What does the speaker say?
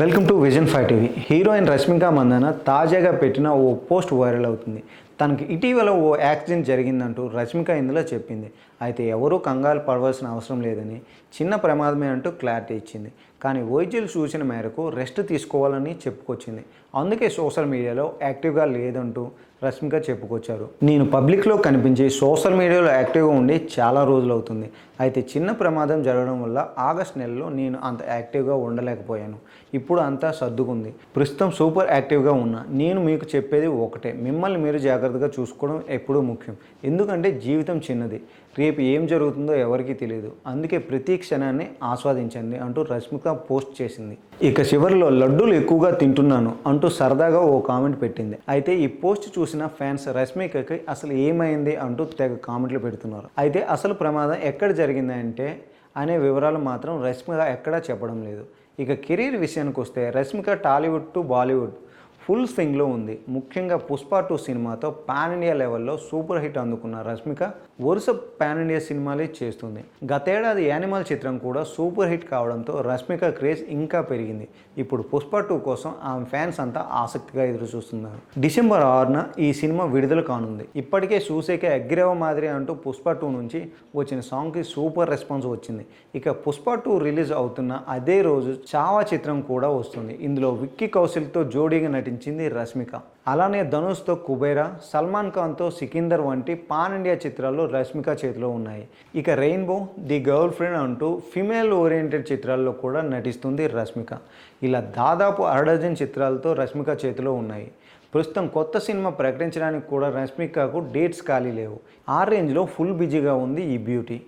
Welcome to vision five TV. Heroine Rashmika Mandanna తాజాగా పెట్టిన ఓ post viral అవుతుంది. తనకి ఇటీవల ఓ యాక్సిడెంట్ జరిగిందంటూ రష్మిక ఇందులో చెప్పింది. అయితే ఎవరూ కంగారు పడవలసిన అవసరం లేదని చిన్న ప్రమాదమే అంటూ క్లారిటీ ఇచ్చింది. కానీ వైద్యులు సూచన మేరకు రెస్ట్ తీసుకోవాలని చెప్పుకొచ్చింది. అందుకే సోషల్ మీడియాలో యాక్టివ్గా లేదంటూ రష్మిక చెప్పుకొచ్చారు. నేను పబ్లిక్లో కనిపించి సోషల్ మీడియాలో యాక్టివ్గా ఉండి చాలా రోజులు అవుతుంది అయితే చిన్న ప్రమాదం జరగడం వల్ల ఆగస్ట్ నెలలో నేను అంత యాక్టివ్గా ఉండలేకపోయాను. ఇప్పుడు అంతా సర్దుకుంది. ప్రస్తుతం సూపర్ యాక్టివ్గా ఉన్నా. నేను మీకు చెప్పేది ఒకటే. మిమ్మల్ని మీరు జాగ్రత్తగా చూసుకోవడం ఎప్పుడూ ముఖ్యం. ఎందుకంటే జీవితం చిన్నది. రేపు ఏం జరుగుతుందో ఎవరికీ తెలియదు అందుకే ప్రతి క్షణాన్ని ఆస్వాదించండి అంటూ రష్మిక పోస్ట్ చేసింది. ఇక చివరిలో లడ్డూలు ఎక్కువగా తింటున్నాను అంటూ సరదాగా ఓ కామెంట్ పెట్టింది. అయితే ఈ పోస్ట్ చూసిన ఫ్యాన్స్ రష్మికకి అసలు ఏమైంది అంటూ తెగ కామెంట్లు పెడుతున్నారు. అయితే అసలు ప్రమాదం ఎక్కడ జరిగింది అంటే అనే వివరాలు మాత్రం రష్మిక ఎక్కడా చెప్పడం లేదు. ఇక కెరీర్ విషయానికి వస్తే Rashmika Tollywood to Bollywood full స్వింగ్లో ఉంది. ముఖ్యంగా పుష్ప టూ సినిమాతో పాన్ ఇండియా లెవెల్లో సూపర్ హిట్ అందుకున్న రష్మిక వరుస పాన్ ఇండియా సినిమాలే చేస్తుంది. గతేడాది యానిమల్ చిత్రం కూడా సూపర్ హిట్ కావడంతో రష్మిక క్రేజ్ ఇంకా పెరిగింది. ఇప్పుడు పుష్ప టూ కోసం ఆమె ఫ్యాన్స్ అంతా ఆసక్తిగా ఎదురు చూస్తున్నారు డిసెంబర్ ఆరున ఈ సినిమా విడుదల కానుంది. ఇప్పటికే చూసేకే అగ్గిరవ మాదిరి అంటూ పుష్ప టూ నుంచి వచ్చిన సాంగ్కి సూపర్ రెస్పాన్స్ వచ్చింది. ఇక పుష్ప టూ రిలీజ్ అవుతున్న అదే రోజు చావా చిత్రం కూడా వస్తుంది. ఇందులో విక్కీ కౌశల్తో జోడీగా నటించింది రష్మిక. అలానే ధనుష్తో కుబేరా సల్మాన్ ఖాన్తో సికిందర్ వంటి పాన్ ఇండియా చిత్రాలు రష్మిక చేతిలో ఉన్నాయి. ఇక రెయిన్బో ది గర్ల్ ఫ్రెండ్ అంటూ ఫిమేల్ ఓరియంటెడ్ చిత్రాల్లో కూడా నటిస్తుంది రష్మిక. ఇలా దాదాపు అరడజన్ చిత్రాలతో రష్మిక చేతిలో ఉన్నాయి. ప్రస్తుతం కొత్త సినిమా ప్రకటించడానికి కూడా రష్మికకు డేట్స్ ఖాళీ లేవు. ఆ రేంజ్లో ఫుల్ బిజీగా ఉంది ఈ బ్యూటీ.